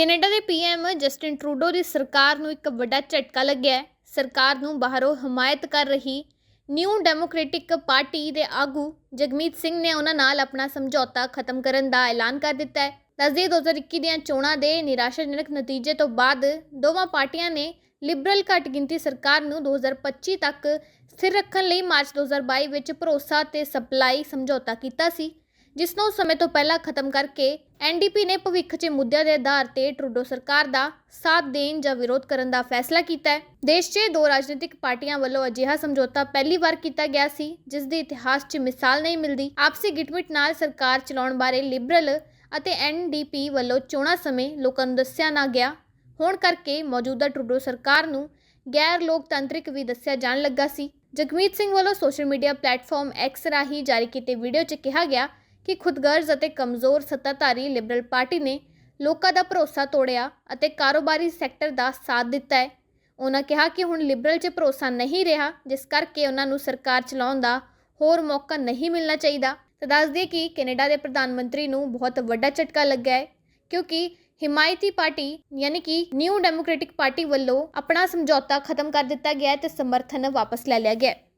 Canada ਦੇ PM Justin Trudeau ਦੀ ਸਰਕਾਰ ਨੂੰ ਇੱਕ ਵੱਡਾ ਝਟਕਾ ਲੱਗਿਆ ਹੈ। ਸਰਕਾਰ ਨੂੰ ਬਾਹਰੋਂ ਹਮਾਇਤ ਕਰ ਰਹੀ ਨਿਊ ਡੈਮੋਕ੍ਰੈਟਿਕ ਪਾਰਟੀ ਦੇ ਆਗੂ ਜਗਮੀਤ ਸਿੰਘ ਨੇ ਉਹਨਾਂ ਨਾਲ ਆਪਣਾ ਸਮਝੌਤਾ ਖਤਮ ਕਰਨ ਦਾ ਐਲਾਨ ਕਰ ਦਿੱਤਾ ਹੈ। ਦੱਸਦੀ 2021 ਦੀਆਂ ਚੋਣਾਂ ਦੇ ਨਿਰਾਸ਼ਾਜਨਕ ਨਤੀਜੇ ਤੋਂ ਬਾਅਦ ਦੋਵਾਂ ਪਾਰਟੀਆਂ ਨੇ ਲਿਬਰਲ ਘੱਟ ਗਿਣਤੀ ਸਰਕਾਰ ਨੂੰ 2025 ਤੱਕ ਸਥਿਰ ਰੱਖਣ ਲਈ ਮਾਰਚ 2022 ਵਿੱਚ ਭਰੋਸਾ ਤੇ ਸਪਲਾਈ ਸਮਝੌਤਾ ਕੀਤਾ ਸੀ। ਜਿਸ ਨੂੰ ਸਮੇਂ ਤੋਂ ਪਹਿਲਾਂ ਖਤਮ ਕਰਕੇ ਐਨਡੀਪੀ ਨੇ ਭਵਿੱਖ 'ਚ ਮੁੱਦਿਆਂ ਦੇ ਆਧਾਰ ਤੇ ਟਰੂਡੋ ਸਰਕਾਰ ਦਾ ਸਾਥ ਦੇਣ ਜਾਂ ਵਿਰੋਧ ਕਰਨ ਦਾ ਫੈਸਲਾ ਕੀਤਾ ਹੈ। ਦੇਸ਼ 'ਚ ਦੋ ਰਾਜਨੀਤਿਕ ਪਾਰਟੀਆਂ ਵੱਲੋਂ ਅਜਿਹਾ ਸਮਝੌਤਾ ਪਹਿਲੀ ਵਾਰ ਕੀਤਾ ਗਿਆ ਸੀ, ਜਿਸ ਦੀ ਇਤਿਹਾਸ 'ਚ ਮਿਸਾਲ ਨਹੀਂ ਮਿਲਦੀ। ਆਪਸੀ ਗਿਟਮਿਟ ਨਾਲ ਸਰਕਾਰ ਚਲਾਉਣ ਬਾਰੇ ਲਿਬਰਲ ਅਤੇ ਐਨਡੀਪੀ ਵੱਲੋਂ ਚੋਣਾਂ ਸਮੇਂ ਲੋਕਾਂ ਨੂੰ ਦੱਸਿਆ ਨਾ ਗਿਆ। ਹੋਣ ਕਰਕੇ ਮੌਜੂਦਾ ਟਰੂਡੋ ਸਰਕਾਰ ਨੂੰ ਗੈਰ ਲੋਕਤੰਤਰਿਕ ਵੀ ਦੱਸਿਆ ਜਾਣ ਲੱਗਾ ਸੀ। ਜਗਮੀਤ ਸਿੰਘ ਵੱਲੋਂ ਸੋਸ਼ਲ ਮੀਡੀਆ ਪਲੇਟਫਾਰਮ ਐਕਸ ਰਾਹੀਂ ਜਾਰੀ ਕੀਤੇ ਵੀਡੀਓ 'ਚ ਕਿਹਾ ਗਿਆ ਕਿ ਖੁਦਗਰਜ਼ ਅਤੇ ਕਮਜ਼ੋਰ ਸੱਤਾਧਾਰੀ ਲਿਬਰਲ ਪਾਰਟੀ ਨੇ ਲੋਕਾਂ ਦਾ ਭਰੋਸਾ ਤੋੜਿਆ ਅਤੇ ਕਾਰੋਬਾਰੀ ਸੈਕਟਰ ਦਾ ਸਾਥ ਦਿੱਤਾ ਹੈ। ਉਹਨਾਂ ਕਿਹਾ ਕਿ ਹੁਣ ਲਿਬਰਲ 'ਚ ਭਰੋਸਾ ਨਹੀਂ ਰਿਹਾ, ਜਿਸ ਕਰਕੇ ਉਹਨਾਂ ਨੂੰ ਸਰਕਾਰ ਚਲਾਉਣ ਦਾ ਹੋਰ ਮੌਕਾ ਨਹੀਂ ਮਿਲਣਾ ਚਾਹੀਦਾ। ਤਾਂ ਦੱਸ ਦਈਏ ਕਿ ਕੈਨੇਡਾ ਦੇ ਪ੍ਰਧਾਨ ਮੰਤਰੀ ਨੂੰ ਬਹੁਤ ਵੱਡਾ ਝਟਕਾ ਲੱਗਾ ਹੈ, ਕਿਉਂਕਿ ਹਿਮਾਇਤੀ ਪਾਰਟੀ ਯਾਨੀ ਕਿ ਨਿਊ ਡੈਮੋਕ੍ਰੈਟਿਕ ਪਾਰਟੀ ਵੱਲੋਂ ਆਪਣਾ ਸਮਝੌਤਾ ਖਤਮ ਕਰ ਦਿੱਤਾ ਗਿਆ ਹੈ ਤੇ ਸਮਰਥਨ ਵਾਪਸ ਲੈ ਲਿਆ ਗਿਆ